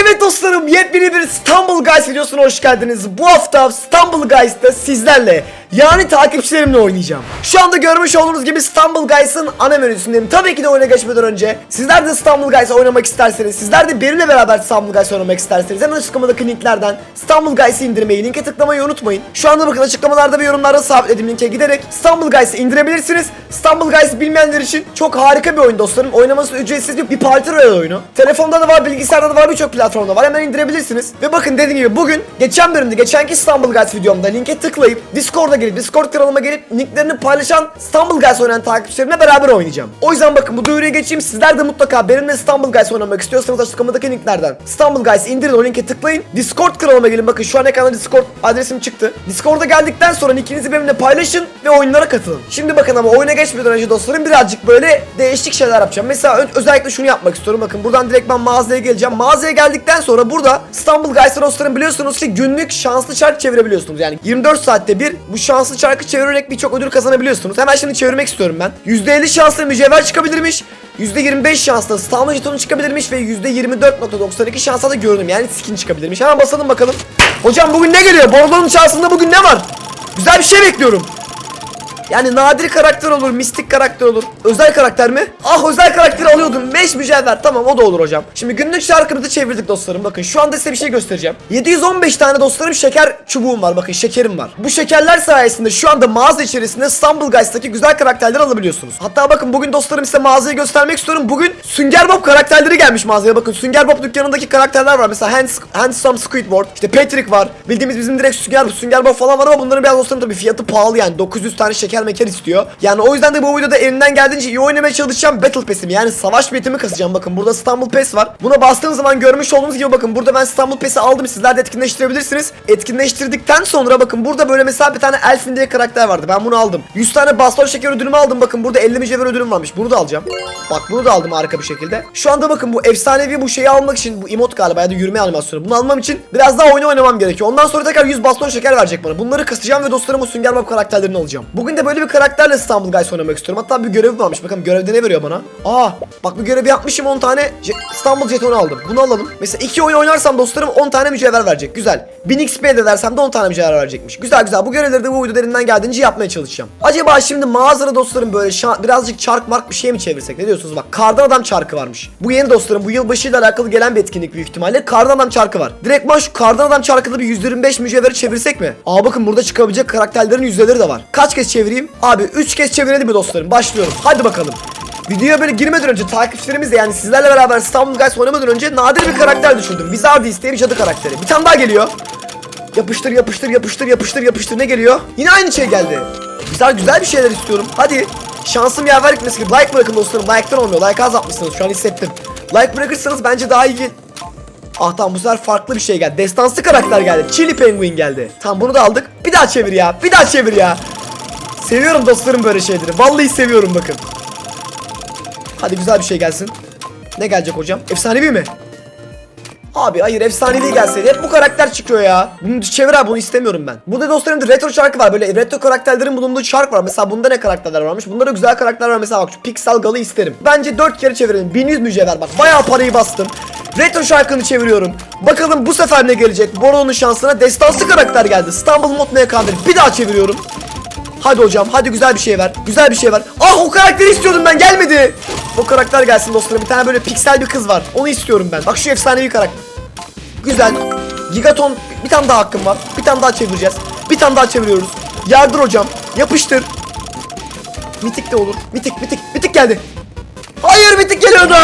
Evet dostlarım yepyeni bir İstanbul Guys videosuna hoş geldiniz. Bu hafta İstanbul Guys'ta sizlerle yani takipçilerimle oynayacağım. Şu anda görmüş olduğunuz gibi İstanbul Guys'ın ana menüsündeyim. Tabii ki de oyuna geçmeden önce sizler de İstanbul Guys oynamak isterseniz, sizler de benimle beraber İstanbul Guys oynamak isterseniz hemen açıklamadaki linklerden İstanbul Guys'ı indirmeyi, linke tıklamayı unutmayın. Şu anda bakın açıklamalarda ve yorumlarda sabitlediğim linke giderek İstanbul Guys'ı indirebilirsiniz. İstanbul Guys'ı bilmeyenler için çok harika bir oyun dostlarım. Oynaması ücretsiz bir, bir parti royal oyunu. Telefonda da var, bilgisayarda da var, birçok platformda var. Hemen indirebilirsiniz. Ve bakın dediğim gibi bugün geçen bölümde, geçenki İstanbul Guys videomda linke tıklayıp Discord'a gelip, Discord kanalıma gelip linklerini paylaşan İstanbul Guys oynayan takipçilerimle beraber oynayacağım. O yüzden bakın bu duyuruya geçeyim. Sizler de mutlaka benimle İstanbul Guys oynamak istiyorsanız açıklamadaki linklerden İstanbul Guys indirin o linke tıklayın. Discord kanalıma gelin. Bakın şu an ekranda Discord adresim çıktı. Discord'a geldikten sonra nickinizi benimle paylaşın ve oyunlara katılın. Şimdi bakın ama oyuna geçmeden önce dostlarım birazcık böyle değişik şeyler yapacağım. Mesela özellikle şunu yapmak istiyorum. Bakın buradan direkt ben mağazaya geleceğim. Mağazaya geldikten sonra burada İstanbul Guys'ta dostlarım biliyorsunuz ki günlük şanslı çark çevirebiliyorsunuz. Yani 24 saatte bir bu şanslı çarkı çevirerek birçok ödül kazanabiliyorsunuz. Hemen şimdi çevirmek istiyorum ben. %50 şansla mücevher çıkabilirmiş. %25 şansla Stalma jetonu çıkabilirmiş ve %24.92 şansla da görünüm yani skin çıkabilirmiş. Hemen basalım bakalım. Hocam bugün ne geliyor? Bordo'nun şansında bugün ne var? Güzel bir şey bekliyorum. Yani nadir karakter olur, mistik karakter olur. Özel karakter mi? Ah özel karakteri alıyordum. 5 mücevher. Tamam o da olur hocam. Şimdi günlük şarkımızı çevirdik dostlarım. Bakın şu anda size bir şey göstereceğim. 715 tane dostlarım şeker çubuğum var. Bakın şekerim var. Bu şekerler sayesinde şu anda mağaza içerisinde İstanbul Guys'taki güzel karakterleri alabiliyorsunuz. Hatta bakın bugün dostlarım size mağazayı göstermek istiyorum. Bugün Sünger Bob karakterleri gelmiş mağazaya. Bakın Sünger Bob dükkanındaki karakterler var. Mesela Hands, Handsome Squidward, işte Patrick var. Bildiğimiz bizim direkt Sünger, Sünger Bob falan var ama bunların biraz dostlarım tabii fiyatı pahalı yani. 900 tane şeker meker istiyor. Yani o yüzden de bu videoda elimden geldiğince iyi oynamaya çalışacağım. Battle Pass'imi yani savaş biletimi kasacağım. Bakın burada İstanbul Pass var. Buna bastığım zaman görmüş olduğunuz gibi bakın burada ben İstanbul Pass'i aldım. Sizler de etkinleştirebilirsiniz. Etkinleştirdikten sonra bakın burada böyle mesela bir tane Elfin diye karakter vardı. Ben bunu aldım. 100 tane baston şeker ödülümü aldım. Bakın burada 50 mücevher ödülüm varmış. Bunu da alacağım. Bak bunu da aldım harika bir şekilde. Şu anda bakın bu efsanevi bu şeyi almak için bu emot galiba ya da yürüme animasyonu. Bunu almam için biraz daha oyunu oynamam gerekiyor. Ondan sonra tekrar 100 baston şeker verecek bana. Bunları kasacağım ve dostlarım o Sünger Bob karakterlerini alacağım. Bugün de böyle bir karakterle İstanbul Guys oynamak istiyorum. Hatta bir görev varmış. Bakalım görevde ne veriyor bana? Aa bak bu görevi yapmışım 10 tane je- İstanbul jetonu aldım. Bunu alalım. Mesela 2 oyun oynarsam dostlarım 10 tane mücevher verecek. Güzel. 1000 XP de dersem de 10 tane mücevher verecekmiş. Güzel güzel. Bu görevleri de bu videoda elimden geldiğince yapmaya çalışacağım. Acaba şimdi mağazada dostlarım böyle birazcık çark mark bir şey mi çevirsek? Ne diyorsunuz? Bak kardan adam çarkı varmış. Bu yeni dostlarım bu yılbaşıyla alakalı gelen bir etkinlik büyük ihtimalle. Kardan adam çarkı var. Direktman şu kardan adam çarkıda bir 125 mücevheri çevirsek mi? Aa bakın burada çıkabilecek karakterlerin yüzdeleri de var. Kaç kez çevireyim? Abi 3 kez çevirelim mi dostlarım? Başlıyorum. Hadi bakalım. Videoya böyle girmeden önce takipçilerimizle yani sizlerle beraber İstanbul Guys oynamadan önce nadir bir karakter düşündüm. Diye bir cadı karakteri. Bir tane daha geliyor. Yapıştır yapıştır yapıştır yapıştır yapıştır ne geliyor? Yine aynı şey geldi. Güzel güzel bir şeyler istiyorum. Hadi. Şansım yaver gitmesi gibi. Like bırakın dostlarım. Like'tan olmuyor. Like az atmışsınız. Şu an hissettim. Like bırakırsanız bence daha iyi. Ah tamam bu sefer farklı bir şey geldi. Destansı karakter geldi. Chili Penguin geldi. Tamam bunu da aldık. Bir daha çevir ya. Bir daha çevir ya. Seviyorum dostlarım böyle şeyleri. Vallahi seviyorum bakın. Hadi güzel bir şey gelsin. Ne gelecek hocam? Efsanevi mi? Abi hayır efsanevi gelseydi. Hep bu karakter çıkıyor ya. Bunu çevir abi bunu istemiyorum ben. Burada dostlarım retro şarkı var. Böyle retro karakterlerin bulunduğu şark var. Mesela bunda ne karakterler varmış? Bunda da güzel karakterler var. Mesela bak şu Pixel Gal'ı isterim. Bence 4 kere çevirelim. 1100 mücevher bak. Bayağı parayı bastım. Retro şarkını çeviriyorum. Bakalım bu sefer ne gelecek? Boron'un şansına destansı karakter geldi. İstanbul Mod Nekadir. Bir daha çeviriyorum. Hadi hocam hadi güzel bir şey ver. Güzel bir şey ver. Ah o karakteri istiyordum ben gelmedi. O karakter gelsin dostlarım. Bir tane böyle piksel bir kız var. Onu istiyorum ben. Bak şu efsanevi karakter. Güzel. Gigaton bir tane daha hakkım var. Bir tane daha çevireceğiz. Bir tane daha çeviriyoruz. Yardır hocam. Yapıştır. Mitik de olur. Mitik mitik mitik geldi. Hayır mitik geliyordu.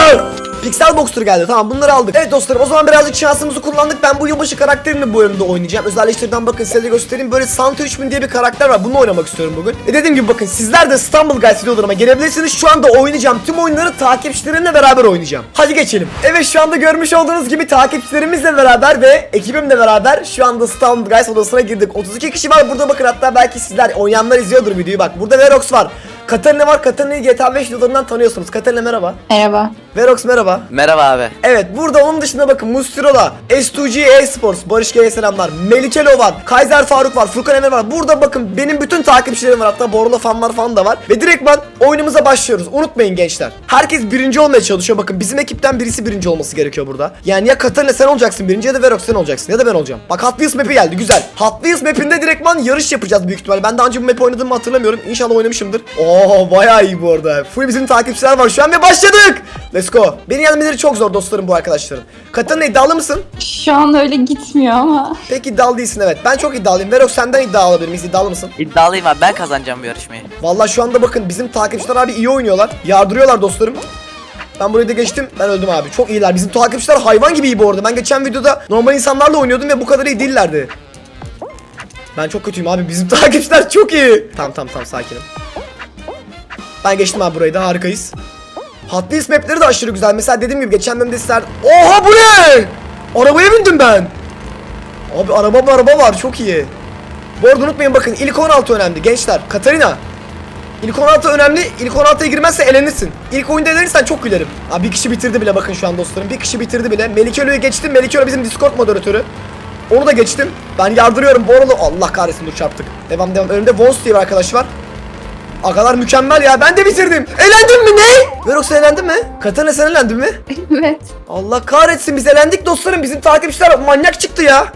Pixel Boxer geldi. Tamam bunları aldık. Evet dostlarım o zaman birazcık şansımızı kullandık. Ben bu yılbaşı karakterini bu bölümde oynayacağım. Özelleştirden bakın size de göstereyim. Böyle Santa 3000 diye bir karakter var. Bunu oynamak istiyorum bugün. E dediğim gibi bakın sizler de İstanbul Guys videolarıma gelebilirsiniz. Şu anda oynayacağım. Tüm oyunları takipçilerimle beraber oynayacağım. Hadi geçelim. Evet şu anda görmüş olduğunuz gibi takipçilerimizle beraber ve ekibimle beraber şu anda İstanbul Guys odasına girdik. 32 kişi var burada bakın hatta belki sizler oynayanlar izliyordur videoyu bak. Burada Verox var. Katarina var. Katarina'yı GTA 5 videolarından tanıyorsunuz. Katarina merhaba. Merhaba. Verox merhaba. Merhaba abi. Evet burada onun dışında bakın Mustirola, S2G Esports, Barış G'ye selamlar, Melikelo var, Kaiser Faruk var, Furkan Emre var. Burada bakın benim bütün takipçilerim var hatta Borla fanlar falan da var. Ve direktman oyunumuza başlıyoruz. Unutmayın gençler. Herkes birinci olmaya çalışıyor. Bakın bizim ekipten birisi birinci olması gerekiyor burada. Yani ya Katarina sen olacaksın birinci ya da Verox sen olacaksın ya da ben olacağım. Bak Hot Wheels map'i geldi güzel. Hot Wheels map'inde direktman yarış yapacağız büyük ihtimalle. Ben daha önce bu map oynadığımı hatırlamıyorum. İnşallah oynamışımdır. Oo bayağı iyi bu arada. Full bizim takipçiler var şu an ve başladık. Let's go. Beni yenmeleri çok zor dostlarım bu arkadaşların. Katarina iddialı mısın? Şu an öyle gitmiyor ama. Pek iddialı değilsin evet. Ben çok iddialıyım. Verox senden iddia alabilir miyiz? İddialı mısın? İddialıyım abi ben kazanacağım bu yarışmayı. Vallahi şu anda bakın bizim takipçiler abi iyi oynuyorlar. Yardırıyorlar dostlarım. Ben burayı da geçtim. Ben öldüm abi. Çok iyiler. Bizim takipçiler hayvan gibi iyi bu arada. Ben geçen videoda normal insanlarla oynuyordum ve bu kadar iyi değillerdi. Ben çok kötüyüm abi. Bizim takipçiler çok iyi. Tamam tamam tamam sakinim. Ben geçtim abi burayı da harikayız. Hot Wheels mapleri de aşırı güzel. Mesela dediğim gibi geçen bölümde sizler... Oha bu ne? Arabaya bindim ben. Abi araba araba var çok iyi. Bu arada unutmayın bakın ilk 16 önemli gençler. Katarina. İlk 16 önemli. İlk 16'ya girmezse elenirsin. İlk oyunda elenirsen çok gülerim. Abi bir kişi bitirdi bile bakın şu an dostlarım. Bir kişi bitirdi bile. Melikelo'yu geçtim. Melikelo bizim Discord moderatörü. Onu da geçtim. Ben yardırıyorum. Arada Allah kahretsin dur çarptık. Devam devam. Önümde Vons diye bir arkadaş var. Agalar mükemmel ya. Ben de bitirdim. Elendim mi ne? Verox elendin mi? Katarina sen elendin mi? evet. Allah kahretsin biz elendik dostlarım. Bizim takipçiler manyak çıktı ya.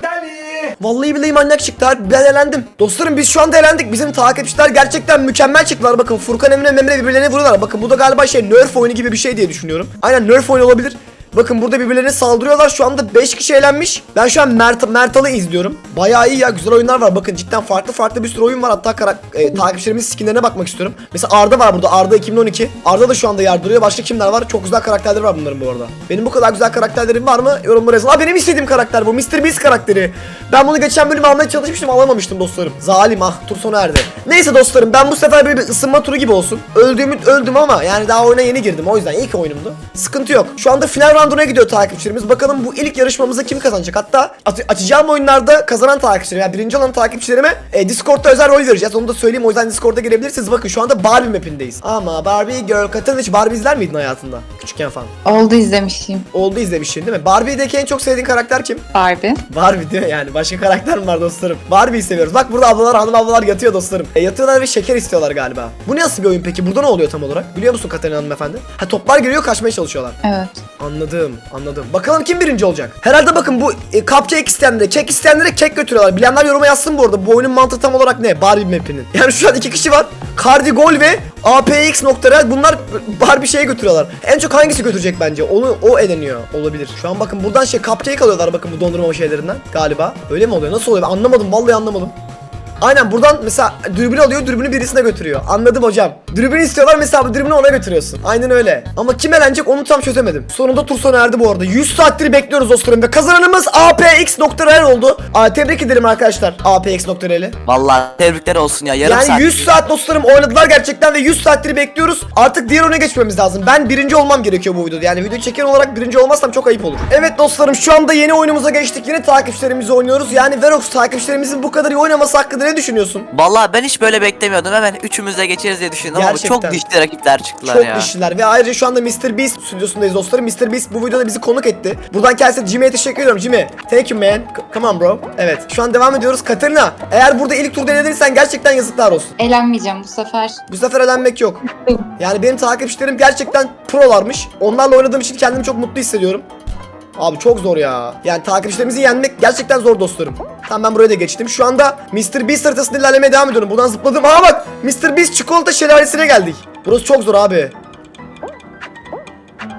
Vallahi billahi manyak çıktılar. Ben elendim. Dostlarım biz şu anda elendik. Bizim takipçiler gerçekten mükemmel çıktılar. Bakın Furkan Emre Memre birbirlerine vuruyorlar. Bakın bu da galiba şey Nerf oyunu gibi bir şey diye düşünüyorum. Aynen Nerf oyunu olabilir. Bakın burada birbirlerine saldırıyorlar. Şu anda 5 kişi elenmiş. Ben şu an Mert Mertal'ı izliyorum. Bayağı iyi ya. Güzel oyunlar var. Bakın cidden farklı farklı bir sürü oyun var. Hatta karak e, takipçilerimizin skinlerine bakmak istiyorum. Mesela Arda var burada. Arda 2012. Arda da şu anda yardırıyor. Başka kimler var? Çok güzel karakterleri var bunların bu arada. Benim bu kadar güzel karakterlerim var mı? Yorumlara yazın. Aa benim istediğim karakter bu. Mr. Beast karakteri. Ben bunu geçen bölüm almaya çalışmıştım. Alamamıştım dostlarım. Zalim ah. Tur sona erdi. Neyse dostlarım ben bu sefer böyle bir ısınma turu gibi olsun. Öldüğümü öldüm ama yani daha oyuna yeni girdim. O yüzden ilk oyunumdu. Sıkıntı yok. Şu anda final rounduna gidiyor takipçilerimiz. Bakalım bu ilk yarışmamızda kim kazanacak? Hatta at- açacağım oyunlarda kazanan takipçilerime, yani birinci olan takipçilerime e, Discord'da özel rol vereceğiz. Onu da söyleyeyim. O yüzden Discord'a girebilirsiniz. Bakın şu anda Barbie mapindeyiz. Ama Barbie Girl Katarina hiç Barbie izler miydin hayatında? Küçükken falan. Oldu izlemişim. Oldu izlemişsin değil mi? Barbie'deki en çok sevdiğin karakter kim? Barbie. Barbie değil mi yani? Başka karakter mi var dostlarım? Barbie'yi seviyoruz. Bak burada ablalar, hanım ablalar yatıyor dostlarım. E, yatıyorlar ve şeker istiyorlar galiba. Bu nasıl bir oyun peki? Burada ne oluyor tam olarak? Biliyor musun Katarina hanımefendi? Ha toplar geliyor kaçmaya çalışıyorlar. Evet. Anladım, anladım. Bakalım kim birinci olacak? Herhalde bakın bu e, cupcake isteyenlere, kek isteyenlere kek götürüyorlar. Bilenler yoruma yazsın bu arada. Bu oyunun mantığı tam olarak ne? Barbie map'inin. Yani şu an iki kişi var. Cardigol ve APX.real bunlar Barbie şeye götürüyorlar. En çok hangisi götürecek bence? Onu o eleniyor. Olabilir. Şu an bakın buradan şey cupcake alıyorlar bakın bu dondurma şeylerinden galiba. Öyle mi oluyor? Nasıl oluyor? Ben anlamadım. Vallahi anlamadım. Aynen buradan mesela dürbün alıyor dürbünü birisine götürüyor. Anladım hocam. Dürbün istiyorlar mesela bu dürbünü ona götürüyorsun. Aynen öyle. Ama kim elenecek onu tam çözemedim. Sonunda tur sona erdi bu arada. 100 saattir bekliyoruz dostlarım ve kazananımız APX.RL oldu. Aa, tebrik ederim arkadaşlar APX.RL'i. Vallahi tebrikler olsun ya yarım Yani saat. 100 saat dostlarım oynadılar gerçekten ve 100 saattir bekliyoruz. Artık diğer oyuna geçmemiz lazım. Ben birinci olmam gerekiyor bu videoda. Yani video çeken olarak birinci olmazsam çok ayıp olur. Evet dostlarım şu anda yeni oyunumuza geçtik. Yine takipçilerimizi oynuyoruz. Yani Verox takipçilerimizin bu kadar iyi oynaması hakkında ne düşünüyorsun? Vallahi ben hiç böyle beklemiyordum. Hemen üçümüz de geçeriz diye düşündüm ama Gerçekten. çok dişli rakipler çıktılar Çok ya. dişliler ve ayrıca şu anda Mr. Beast stüdyosundayız dostlarım. Mr. Beast bu videoda bizi konuk etti. Buradan kendisine Jimmy'ye teşekkür ediyorum. Jimmy, thank you man. C- Come on bro. Evet, şu an devam ediyoruz. Katerina, eğer burada ilk turda elenirsen gerçekten yazıklar olsun. Eğlenmeyeceğim bu sefer. Bu sefer elenmek yok. Yani benim takipçilerim gerçekten prolarmış. Onlarla oynadığım için kendimi çok mutlu hissediyorum. Abi çok zor ya. Yani takipçilerimizi yenmek gerçekten zor dostlarım. Tamam ben buraya da geçtim. Şu anda Mr. Beast haritasında ilerlemeye devam ediyorum. Buradan zıpladım. Aa bak Mr. Beast çikolata şelalesine geldik. Burası çok zor abi.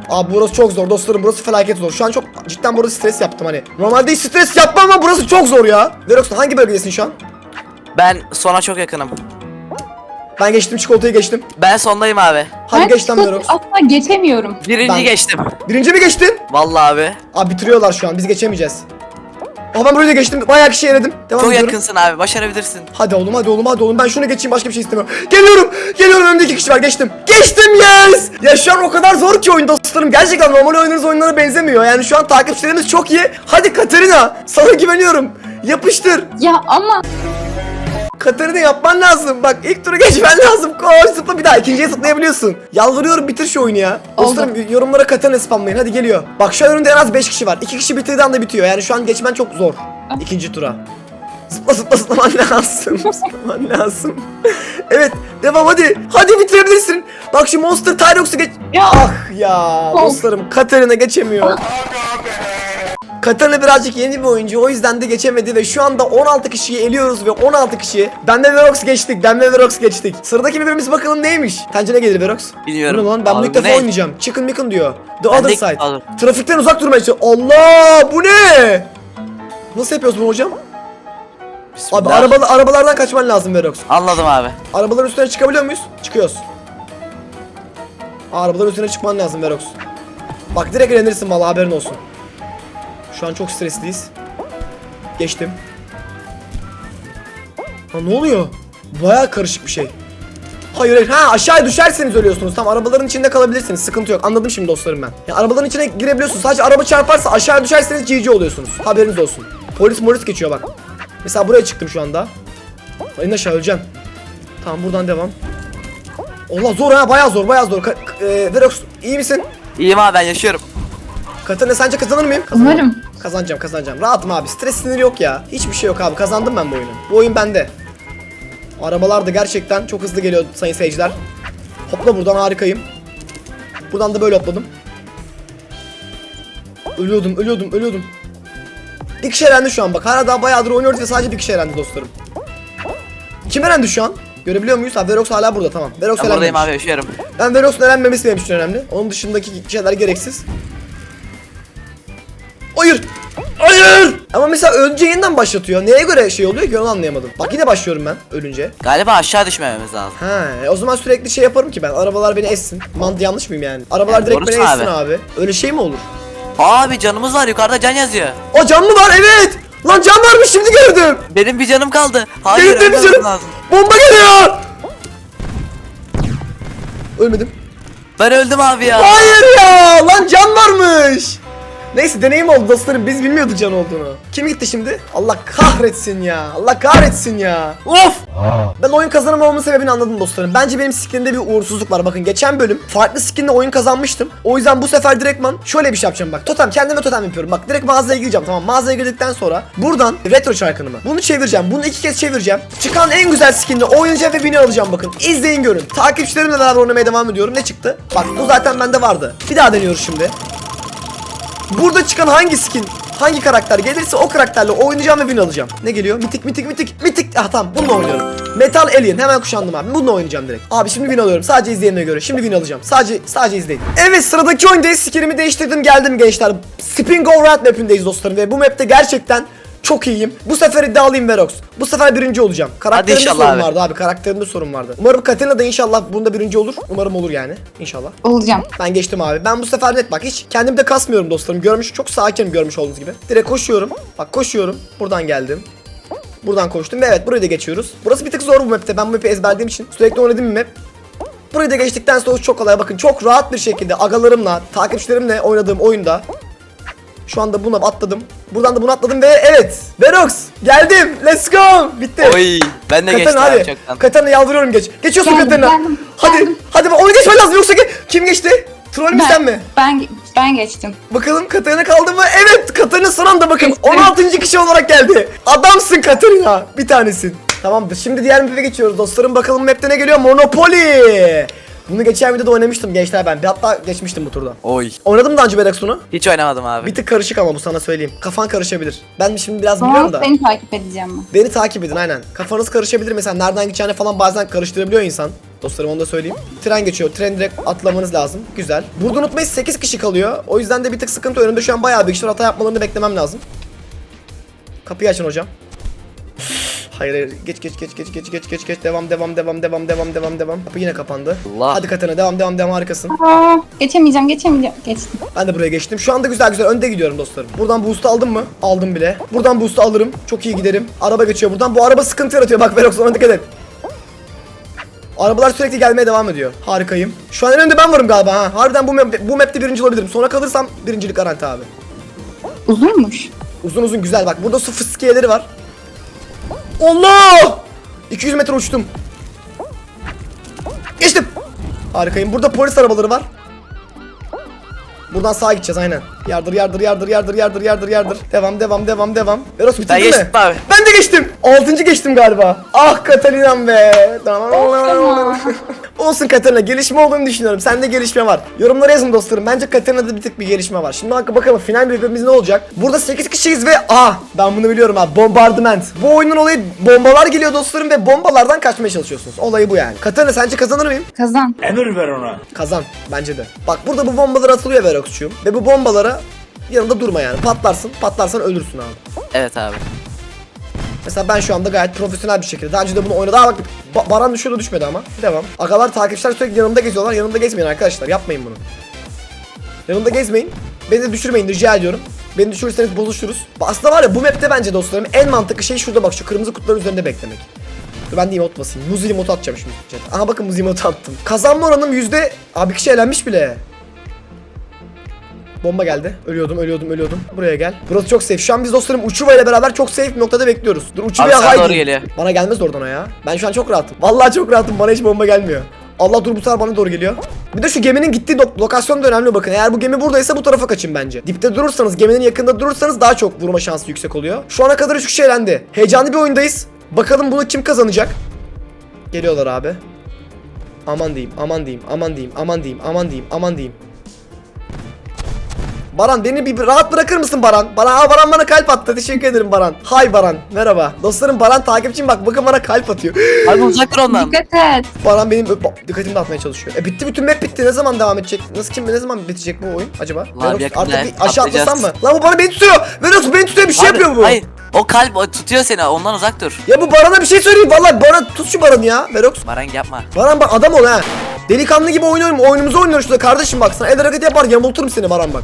Abi burası çok zor dostlarım. Burası felaket zor. Şu an çok cidden burada stres yaptım hani. Normalde hiç stres yapmam ama burası çok zor ya. Verox hangi bölgedesin şu an? Ben sona çok yakınım. Ben geçtim çikolatayı geçtim. Ben sondayım abi. Hadi ben geç lan Verox. Asla geçemiyorum. Birinci Ben- geçtim. Birinci mi geçtin? Vallahi abi. Abi bitiriyorlar şu an. Biz geçemeyeceğiz. Aa ben burayı da geçtim. Bayağı kişi eledim. Devam Çok ediyorum. yakınsın abi. Başarabilirsin. Hadi oğlum hadi oğlum hadi oğlum. Ben şunu geçeyim başka bir şey istemiyorum. Geliyorum. Geliyorum önümde iki kişi var. Geçtim. Geçtim yes. Ya şu an o kadar zor ki oyun dostlarım. Gerçekten normal oynadığınız oyunlara benzemiyor. Yani şu an takipçilerimiz çok iyi. Hadi Katerina. Sana güveniyorum. Yapıştır. Ya ama Katarina yapman lazım. Bak ilk turu geçmen lazım. Koş zıpla bir daha. ikinciye zıplayabiliyorsun. Yalvarıyorum bitir şu oyunu ya. Dostlarım yorumlara Katarina spamlayın. Hadi geliyor. Bak şu an önünde en az 5 kişi var. 2 kişi bitirdiği anda bitiyor. Yani şu an geçmen çok zor. İkinci tura. Zıpla zıpla zıplaman lazım. Zıplaman lazım. evet devam hadi. Hadi bitirebilirsin. Bak şu Monster Tyrox'u geç. Ya. Ah ya dostlarım Katarina geçemiyor. Katarina birazcık yeni bir oyuncu o yüzden de geçemedi ve şu anda 16 kişiyi eliyoruz ve 16 kişi Ben ve Verox geçtik ben ve Verox geçtik Sıradaki birbirimiz bakalım neymiş Sence ne gelir Verox? Bilmiyorum. Bu ne lan ben Abi ilk bu defa ne? oynayacağım Chicken Micken diyor The Ben other side alırım. Trafikten uzak durmaya çalış Allah bu ne? Nasıl yapıyoruz bunu hocam? Abi Bismillah. araba, arabalardan kaçman lazım Verox Anladım abi. Arabaların üstüne çıkabiliyor muyuz? Çıkıyoruz. Arabaların üstüne çıkman lazım Verox. Bak direkt elenirsin valla haberin olsun. Şu an çok stresliyiz. Geçtim. Ha ne oluyor? Baya karışık bir şey. Hayır hayır ha aşağıya düşerseniz ölüyorsunuz. Tam arabaların içinde kalabilirsiniz. Sıkıntı yok. Anladım şimdi dostlarım ben. Ya arabaların içine girebiliyorsunuz. Sadece araba çarparsa aşağı düşerseniz GG oluyorsunuz. Haberiniz olsun. Polis moris geçiyor bak. Mesela buraya çıktım şu anda. İn aşağı öleceğim. Tamam buradan devam. Allah zor ha bayağı zor bayağı zor. Ka- e, Verox iyi misin? İyiyim abi ben yaşıyorum. Katarina sence kazanır mıyım? Kazanırım. Umarım. Kazanacağım kazanacağım. Rahatım abi. Stres sinir yok ya. Hiçbir şey yok abi. Kazandım ben bu oyunu. Bu oyun bende. Arabalar da gerçekten çok hızlı geliyor sayın seyirciler. Hopla buradan harikayım. Buradan da böyle hopladım. Ölüyordum, ölüyordum, ölüyordum. Bir kişi elendi şu an bak. Hala daha bayağıdır oynuyoruz ve sadece bir kişi elendi dostlarım. Kim elendi şu an? Görebiliyor muyuz? Ha Verox hala burada tamam. Verox Ben buradayım abi yaşıyorum. Ben Verox'un elenmemesi benim için önemli. Onun dışındaki şeyler gereksiz. Ama mesela önce yeniden başlatıyor. Neye göre şey oluyor ki onu anlayamadım. Bak yine başlıyorum ben ölünce. Galiba aşağı düşmememiz lazım. Ha, e o zaman sürekli şey yaparım ki ben. Arabalar beni essin. Mantı yanlış mıyım yani? Arabalar Yani direkt beni doğrusun essin abi. abi. Öyle şey mi olur? Abi canımız var yukarıda can yazıyor. O can mı var? Evet! Lan can varmış şimdi gördüm. Benim bir canım kaldı. Hayır Benim de bir canım. lazım. Bomba geliyor! Ölmedim. Ben öldüm abi ya. Hayır ya! Lan can varmış. Neyse deneyim oldu dostlarım. Biz bilmiyorduk can olduğunu. Kim gitti şimdi? Allah kahretsin ya. Allah kahretsin ya. Of! Ben oyun kazanamamamın sebebini anladım dostlarım. Bence benim skinimde bir uğursuzluk var. Bakın geçen bölüm farklı skinle oyun kazanmıştım. O yüzden bu sefer direktman şöyle bir şey yapacağım bak. Totem kendime totem yapıyorum. Bak direkt mağazaya gireceğim tamam. Mağazaya girdikten sonra buradan retro çarkınımı. Bunu çevireceğim. Bunu iki kez çevireceğim. Çıkan en güzel skinle oynayacağım ve bini alacağım bakın. İzleyin görün. Takipçilerimle beraber oynamaya devam ediyorum. Ne çıktı? Bak bu zaten bende vardı. Bir daha deniyoruz şimdi. Burada çıkan hangi skin, hangi karakter gelirse o karakterle oynayacağım ve win alacağım. Ne geliyor? Mitik mitik mitik mitik. Ah tamam bununla oynuyorum. Metal Alien hemen kuşandım abi. Bununla oynayacağım direkt. Abi şimdi win alıyorum. Sadece izleyenlere göre. Şimdi win alacağım. Sadece sadece izleyin. Evet sıradaki oyundayız. Skinimi değiştirdim geldim gençler. Spin Go Round mapindeyiz dostlarım ve bu mapte gerçekten çok iyiyim. Bu sefer iddialıyım Verox. Bu sefer birinci olacağım. Karakterimde sorun abi. vardı abi. Karakterimde sorun vardı. Umarım Katerina da inşallah bunda birinci olur. Umarım olur yani. İnşallah. Olacağım. Ben geçtim abi. Ben bu sefer net bak hiç kendimde kasmıyorum dostlarım. Görmüş çok sakinim görmüş olduğunuz gibi. Direkt koşuyorum. Bak koşuyorum. Buradan geldim. Buradan koştum ve evet burayı da geçiyoruz. Burası bir tık zor bu map'te. Ben bu map'i ezberlediğim için sürekli oynadığım bir map. Burayı da geçtikten sonra çok kolay. Bakın çok rahat bir şekilde agalarımla, takipçilerimle oynadığım oyunda şu anda buna atladım. Buradan da bunu atladım ve evet. Verox geldim. Let's go. Bitti. Oy ben de geçtim hadi. çoktan. Katarina yalvarıyorum geç. Geçiyorsun Geldim, Katarina. geldim, Hadi. geldim. Hadi bak onu geçmen lazım yoksa ge- kim geçti? Troll mü sen mi? Ben ben geçtim. Bakalım Katarina kaldı mı? Evet Katarina son anda bakın 16. kişi olarak geldi. Adamsın Katarina. Bir tanesin. Tamamdır. Şimdi diğer map'e geçiyoruz dostlarım. Bakalım map'te ne geliyor? Monopoly. Bunu geçen videoda oynamıştım gençler ben. Bir hatta geçmiştim bu turda. Oy. Oynadım daha önce Berex bunu. Hiç oynamadım abi. Bir tık karışık ama bu sana söyleyeyim. Kafan karışabilir. Ben şimdi biraz Tamam biliyorum da. seni takip edeceğim ben. Beni takip edin aynen. Kafanız karışabilir mesela nereden gideceğini falan bazen karıştırabiliyor insan. Dostlarım onu da söyleyeyim. Tren geçiyor. Tren direkt atlamanız lazım. Güzel. Burada unutmayın 8 kişi kalıyor. O yüzden de bir tık sıkıntı önümde şu an bayağı bir kişi var. Hata yapmalarını beklemem lazım. Kapıyı açın hocam. Hayır hayır geç geç geç geç geç geç geç geç devam devam devam devam devam devam devam kapı yine kapandı. Allah. Hadi Katana devam devam devam harikasın. Aa, geçemeyeceğim geçemeyeceğim. Geçtim. Ben de buraya geçtim. Şu anda güzel güzel önde gidiyorum dostlarım. Buradan boost aldım mı? Aldım bile. Buradan boost alırım. Çok iyi giderim. Araba geçiyor buradan. Bu araba sıkıntı yaratıyor. Bak Verox ona dikkat et. Arabalar sürekli gelmeye devam ediyor. Harikayım. Şu an en önde ben varım galiba ha. Harbiden bu, map, bu map'te birinci olabilirim. Sonra kalırsam birincilik garanti abi. Uzunmuş. Uzun uzun güzel bak. Burada su fıskiyeleri var. Allah! 200 metre uçtum. Geçtim. Harikayım. Burada polis arabaları var. Buradan sağa gideceğiz aynen. Yardır yardır yardır yardır yardır yardır yardır. Devam devam devam devam. Veros Ben bitirdin mi? geçtim abi. Ben de geçtim. Altıncı geçtim galiba. Ah Katalina'm be. Olsun Katarina gelişme olduğunu düşünüyorum. Sende gelişme var. Yorumlara yazın dostlarım. Bence Katarina'da bir tık bir gelişme var. Şimdi bak bakalım final bölümümüz ne olacak? Burada 8 kişiyiz ve ah ben bunu biliyorum abi. Bombardment. Bu oyunun olayı bombalar geliyor dostlarım ve bombalardan kaçmaya çalışıyorsunuz. Olayı bu yani. Katarina sence kazanır mıyım? Kazan. Emir ver ona. Kazan bence de. Bak burada bu bombalar atılıyor Verox'cuyum. Ve bu bombalara yanında durma yani. Patlarsın. Patlarsan ölürsün abi. Evet abi. Mesela ben şu anda gayet profesyonel bir şekilde. Daha önce de bunu oynadım. Aa bak ba- Baran düşüyordu düşmedi ama. Devam. Agalar takipçiler sürekli yanımda geziyorlar. Yanımda gezmeyin arkadaşlar. Yapmayın bunu. Yanımda gezmeyin. Beni de düşürmeyin rica ediyorum. Beni düşürürseniz bozuşuruz. Aslında var ya bu map'te bence dostlarım en mantıklı şey şurada bak şu kırmızı kutuların üzerinde beklemek. Dur ben de emot basayım. Muzil emotu atacağım şimdi. Aha bakın muzil emotu attım. Kazanma oranım yüzde... Abi kişi elenmiş bile. Bomba geldi. Ölüyordum, ölüyordum, ölüyordum. Buraya gel. Burası çok safe. Şu an biz dostlarım Uçuva ile beraber çok safe bir noktada bekliyoruz. Dur Abi Uçuva'ya sana haydi. doğru geliyor. Bana gelmez oradan o ya. Ben şu an çok rahatım. Vallahi çok rahatım. Bana hiç bomba gelmiyor. Allah dur bu sefer bana doğru geliyor. Bir de şu geminin gittiği nok- lokasyon da önemli bakın. Eğer bu gemi buradaysa bu tarafa kaçın bence. Dipte durursanız, geminin yakında durursanız daha çok vurma şansı yüksek oluyor. Şu ana kadar üç kişi elendi. Heyecanlı bir oyundayız. Bakalım bunu kim kazanacak? Geliyorlar abi. Aman diyeyim, aman diyeyim, aman diyeyim, aman diyeyim, aman diyeyim, aman diyeyim. Baran beni bir rahat bırakır mısın Baran? Baran, aa Baran bana kalp attı. Teşekkür ederim Baran. Hay Baran. Merhaba. Dostlarım Baran takipçim bak bakın bana kalp atıyor. Abi uzak dur ondan. Dikkat et. Baran benim Ba- dikkatimi dağıtmaya çalışıyor. E bitti bütün map bitti. Ne zaman devam edecek? Nasıl kim ne zaman bitecek bu oyun acaba? Lan Verox, yakında artık bir aşağı atlayacağız. atlasam mı? Lan bu bana beni tutuyor. Verox beni tutuyor bir şey Abi, yapıyor bu. Hayır. O kalp o tutuyor seni ondan uzak dur. Ya bu Baran'a bir şey söyleyeyim. Vallahi Baran tut şu Baran'ı ya. Verox. Baran yapma. Baran bak adam ol ha. Delikanlı gibi oynuyorum. Oyunumuzu oynuyoruz şurada kardeşim bak. Sana el hareketi yapar yamulturum seni Baran bak.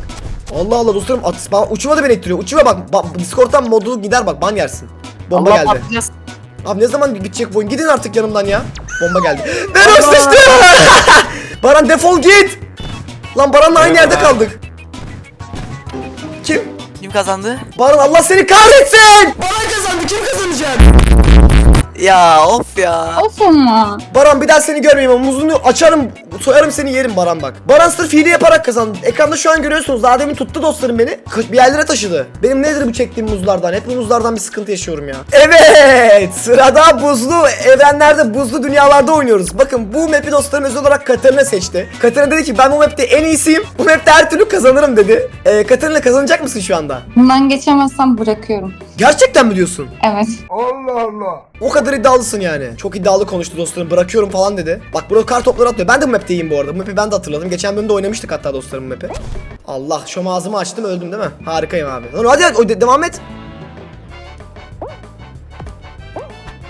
Allah Allah dostlarım at, bana uçuma da beni ettiriyor. Uçuma bak, bak Discord'dan modu gider bak ban yersin. Bomba Allah geldi. patlayacağız. Abi ne zaman bitecek bu oyun? Gidin artık yanımdan ya. Bomba geldi. Verox düştü. Baran defol git. Lan Baran'la aynı yerde kaldık. Kim? Kim kazandı? Baran Allah seni kahretsin. Baran kazandı. Kim kazanacak? Ya of ya. Of ama. Baran bir daha seni görmeyeyim ama muzunu açarım soyarım seni yerim Baran bak. Baran sırf hile yaparak kazandı. Ekranda şu an görüyorsunuz daha demin tuttu dostlarım beni. Bir yerlere taşıdı. Benim nedir bu çektiğim muzlardan? Hep bu muzlardan bir sıkıntı yaşıyorum ya. Evet sırada buzlu evrenlerde buzlu dünyalarda oynuyoruz. Bakın bu map'i dostlarım özel olarak Katarina seçti. Katarina dedi ki ben bu map'te en iyisiyim. Bu map'te her türlü kazanırım dedi. Ee, Katarina kazanacak mısın şu anda? Bundan geçemezsem bırakıyorum. Gerçekten mi diyorsun? Evet. O kadar iddialısın yani. Çok iddialı konuştu dostlarım. Bırakıyorum falan dedi. Bak burada kar topları atıyor. Ben de bu map'te iyiyim bu arada. Bu map'i ben de hatırladım. Geçen bölümde oynamıştık hatta dostlarım bu map'i. Allah şu ağzımı açtım öldüm değil mi? Harikayım abi. Lan hadi hadi de- devam et.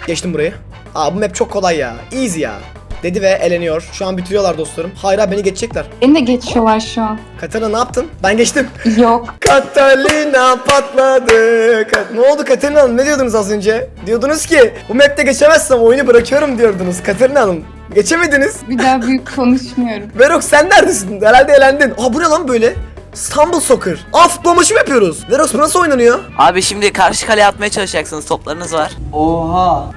Geçtim burayı. Aa bu map çok kolay ya. Easy ya. Dedi ve eleniyor. Şu an bitiriyorlar dostlarım. Hayır abi beni geçecekler. Beni de geçiyorlar şu an. Katarina ne yaptın? Ben geçtim. Yok. Katalina patladı. Ka- ne oldu Katalina Hanım? Ne diyordunuz az önce? Diyordunuz ki bu map'te geçemezsem oyunu bırakıyorum diyordunuz Katalina Hanım. Geçemediniz. Bir daha büyük konuşmuyorum. Verox sen neredesin? Herhalde elendin. Aa bu ne lan böyle? İstanbul Soccer. Aa futbol maçı mı yapıyoruz? Verox bu nasıl oynanıyor? Abi şimdi karşı kaleye atmaya çalışacaksınız. Toplarınız var.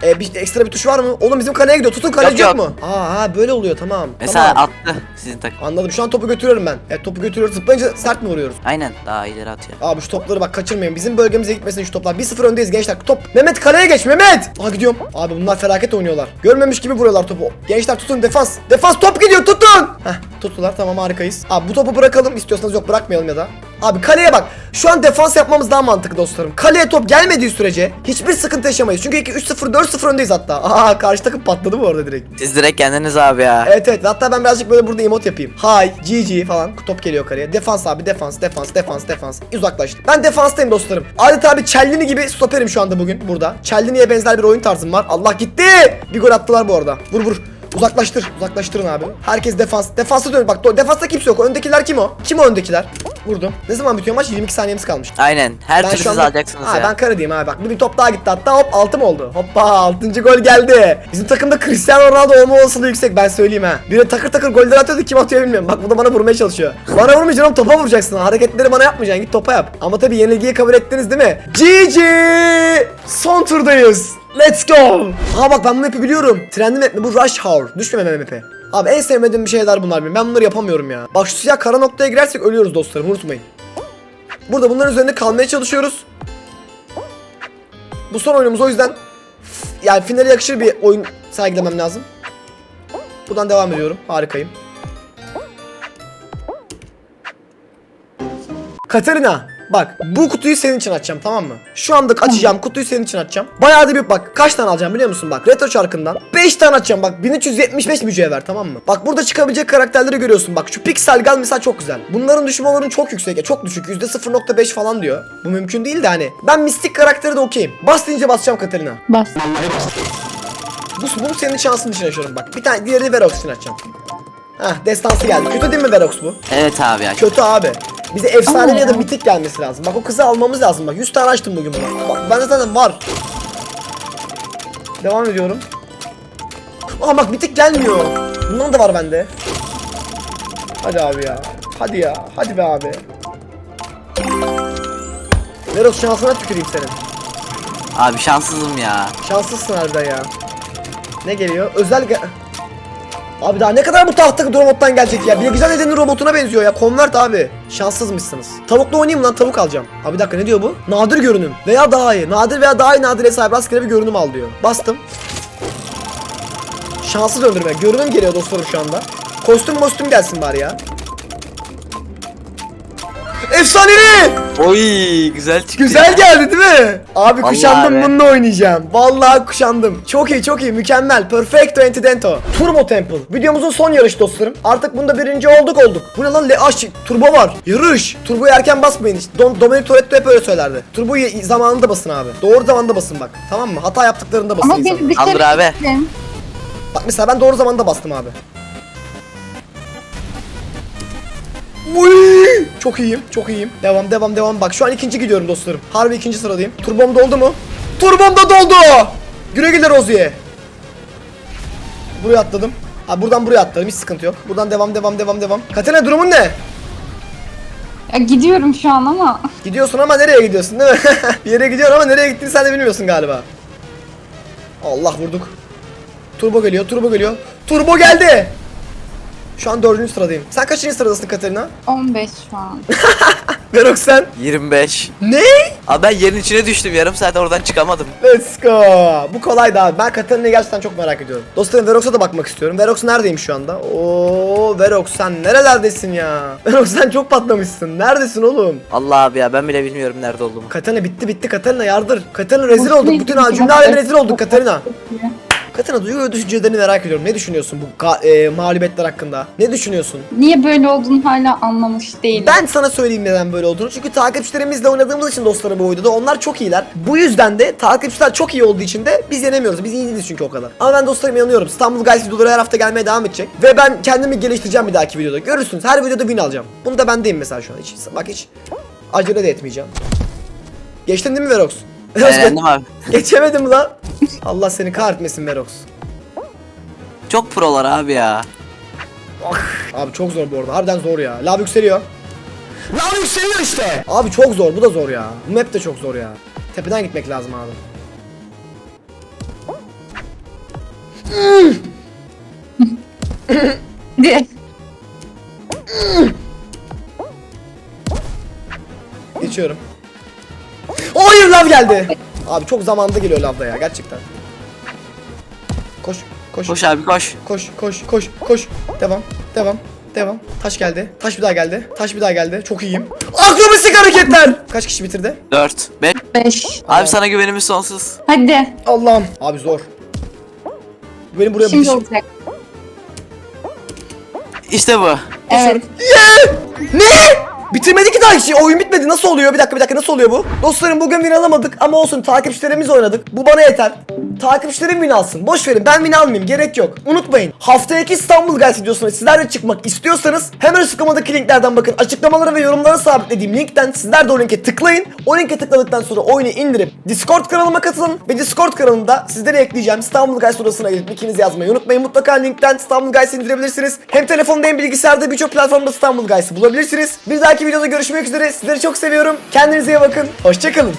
Ee, bir ekstra bir tuş var mı? Oğlum bizim kaleye gidiyor. Tutun kaleci yok, Yok, mu? Aa ha, böyle oluyor tamam. Mesela tamam. attı sizin takım. Anladım. Şu an topu götürüyorum ben. Evet topu götürüyoruz. Zıplayınca sert mi vuruyoruz? Aynen daha ileri atıyor. Abi şu topları bak kaçırmayın. Bizim bölgemize gitmesin şu toplar. 1-0 öndeyiz gençler. Top. Mehmet kaleye geç Mehmet. Aa gidiyorum. Abi bunlar felaket oynuyorlar. Görmemiş gibi vuruyorlar topu. Gençler tutun defans. Defans top gidiyor tutun. Heh tuttular tamam harikayız. Abi bu topu bırakalım istiyorsanız yok bırakmayalım ya da. Abi kaleye bak. Şu an defans yapmamız daha mantıklı dostlarım. Kaleye top gelmediği sürece hiçbir sıkıntı yaşamayız. Çünkü 2-3-0 4-0 öndeyiz hatta. Aa karşı takım patladı bu arada direkt. Siz direkt kendiniz abi ya. Evet evet hatta ben birazcık böyle burada emot yapayım. Hi, GG falan. Top geliyor kareye. Defans abi defans defans defans defans. Uzaklaştım. Ben defanstayım dostlarım. Adeta bir Çellini gibi stoperim şu anda bugün burada. Çellini'ye benzer bir oyun tarzım var. Allah gitti. Bir gol attılar bu arada. Vur vur. Uzaklaştır. Uzaklaştırın abi. Herkes defans. Defansa dön. Bak defansta kimse yok. Öndekiler kim o? Kim o öndekiler? Vurdum. Ne zaman bitiyor maç? 22 saniyemiz kalmış. Aynen. Her Ben türlü siz anda- alacaksınız ha, ya. Ben kara diyeyim abi bak. Bir, top daha gitti hatta hop altı mı oldu? Hoppa altıncı gol geldi. Bizim takımda Cristiano Ronaldo olma olasılığı yüksek ben söyleyeyim ha. Biri takır takır goller atıyordu kim atıyor bilmiyorum. Bak bu da bana vurmaya çalışıyor. Bana vurmayacaksın oğlum topa vuracaksın. Hareketleri bana yapmayacaksın git topa yap. Ama tabii yenilgiyi kabul ettiniz değil mi? GG! Son turdayız. Let's go. Aa bak ben bu map'i biliyorum. Trendli map mi? Bu Rush Hour. Düşmeme map'i. Abi en sevmediğim bir şeyler bunlar benim. Ben bunları yapamıyorum ya. Bak şu siyah kara noktaya girersek ölüyoruz dostlarım unutmayın. Burada bunların üzerinde kalmaya çalışıyoruz. Bu son oyunumuz o yüzden yani finale yakışır bir oyun sergilemem lazım. Buradan devam ediyorum. Harikayım. Katarina bak bu kutuyu senin için açacağım tamam mı? Şu anda açacağım kutuyu senin için açacağım. Bayağı da bir bak kaç tane alacağım biliyor musun bak retro çarkından 5 tane açacağım bak 1375 mücevher tamam mı? Bak burada çıkabilecek karakterleri görüyorsun bak şu Pixel Gal mesela çok güzel. Bunların düşme oranı çok yüksek ya çok düşük %0.5 falan diyor. Bu mümkün değil de hani ben mistik karakteri de okeyim. Bas deyince basacağım Katarina. Bas. Bu, bunu senin şansın için açıyorum bak. Bir tane diğerini Verox için açacağım. Heh destansı geldi. Kötü değil mi Verox bu? Evet abi ya. Kötü abi. Bize efsane ya da mitik gelmesi lazım. Bak o kızı almamız lazım. Bak 100 tane açtım bugün buna. Bak bende zaten var. Devam ediyorum. Aa bak mitik gelmiyor. Bundan da var bende. Hadi abi ya. Hadi ya. Hadi be abi. Veros şansına tüküreyim senin. Abi şanssızım ya. Şanslısın harbiden ya. Ne geliyor? Özel ge- Abi daha ne kadar bu tahtaki robottan gelecek ya? Bir güzel edenin robotuna benziyor ya. Convert abi. Şanssızmışsınız. Tavukla oynayayım lan tavuk alacağım. Abi bir dakika ne diyor bu? Nadir görünüm. Veya daha iyi. Nadir veya daha iyi nadire sahip rastgele bir görünüm al diyor. Bastım. Şanslı döndürme. Görünüm geliyor dostlarım şu anda. Kostüm kostüm gelsin bari ya. Efsanevi! Oy güzel çıktı. Güzel ya. geldi değil mi? Abi Vallahi kuşandım abi. bununla oynayacağım. Vallahi kuşandım. Çok iyi çok iyi mükemmel. Perfecto Antidento. Turbo Temple. Videomuzun son yarışı dostlarım. Artık bunda birinci olduk olduk. Bu ne lan? Le Aş, turbo var. Yarış. Turboyu erken basmayın. İşte Don Dominic Toretto hep öyle söylerdi. Turboyu zamanında basın abi. Doğru zamanda basın bak. Tamam mı? Hata yaptıklarında basın Ama insanlar. beni dışarı Aldır abi. ittin. Bak mesela ben doğru zamanda bastım abi. Uy! Çok iyiyim, çok iyiyim. Devam, devam, devam. Bak şu an ikinci gidiyorum dostlarım. Harbi ikinci sıradayım. Turbom doldu mu? Turbom da doldu! Güle güle Rozi'ye. Buraya atladım. Ha buradan buraya atladım. Hiç sıkıntı yok. Buradan devam, devam, devam, devam. Katerina durumun ne? Ya gidiyorum şu an ama. Gidiyorsun ama nereye gidiyorsun değil mi? bir yere gidiyorsun ama nereye gittiğini sen de bilmiyorsun galiba. Allah vurduk. Turbo geliyor, turbo geliyor. Turbo geldi. Şu an dördüncü sıradayım. Sen kaçıncı sıradasın Katerina? 15 şu an. Verox sen? 25. Ne? Abi ben yerin içine düştüm. Yarım saat oradan çıkamadım. Let's go. Bu kolaydı abi. Ben Katarina'yı gerçekten çok merak ediyorum. Dostlarım Verox'a da bakmak istiyorum. Verox neredeyim şu anda? Oo Verox sen nerelerdesin ya? Verox sen çok patlamışsın. Neredesin oğlum? Allah abi ya ben bile bilmiyorum nerede olduğumu. Katarina bitti bitti Katarina yardır. Katarina rezil olduk. Bütün cümle alemi rezil olduk Katarina. Katarina duygu ve düşüncelerini merak ediyorum. Ne düşünüyorsun bu e, mağlubiyetler hakkında? Ne düşünüyorsun? Niye böyle olduğunu hala anlamış değilim. Ben sana söyleyeyim neden böyle olduğunu. Çünkü takipçilerimizle oynadığımız için dostlarım bu oyunda da onlar çok iyiler. Bu yüzden de takipçiler çok iyi olduğu için de biz yenemiyoruz. Biz iyi değiliz çünkü o kadar. Ama ben dostlarım inanıyorum. İstanbul Guys videoları her hafta gelmeye devam edecek. Ve ben kendimi geliştireceğim bir dahaki videoda. Görürsünüz. Her videoda win alacağım. Bunu da ben deyim mesela şu an. Hiç, bak hiç acele de etmeyeceğim. Geçtin değil mi Verox? Eğlendim abi. Geçemedim lan. Allah seni kahretmesin Verox. Çok prolar abi ya. Abi çok zor bu arada. Harbiden zor ya. Lav yükseliyor. Lav yükseliyor işte. Abi çok zor. Bu da zor ya. Bu map de çok zor ya. Tepeden gitmek lazım abi. Geçiyorum. Hayır lav geldi. Abi çok zamanında geliyor lavda ya gerçekten. Koş. Koş. Koş abi koş. Koş koş koş koş. Devam. Devam. Devam. Taş geldi. Taş bir daha geldi. Taş bir daha geldi. Çok iyiyim. Akrobasik hareketler. Kaç kişi bitirdi? 4. 5. 5. Abi sana güvenimiz sonsuz. Hadi. Allah'ım. Abi zor. Benim buraya Şimdi bitiş- olacak. İşte bu. Evet. Ne? Bitirmedik ki daha hiç. Oyun bitmedi. Nasıl oluyor? Bir dakika bir dakika nasıl oluyor bu? Dostlarım bugün win alamadık ama olsun takipçilerimiz oynadık. Bu bana yeter. Takipçilerim win alsın. Boş verin ben win almayayım. Gerek yok. Unutmayın. Haftaki İstanbul Guys videosuna sizler de çıkmak istiyorsanız hemen açıklamadaki linklerden bakın. Açıklamalara ve yorumlara sabitlediğim linkten sizler de o linke tıklayın. O linke tıkladıktan sonra oyunu indirip Discord kanalıma katılın ve Discord kanalında sizleri ekleyeceğim. İstanbul Guys odasına gelip ikiniz yazmayı unutmayın. Mutlaka linkten İstanbul Guys'ı indirebilirsiniz. Hem telefonda hem bilgisayarda birçok platformda İstanbul Guys'ı bulabilirsiniz. Bir dahaki videoda görüşmek üzere. Sizleri çok seviyorum. Kendinize iyi bakın. Hoşçakalın.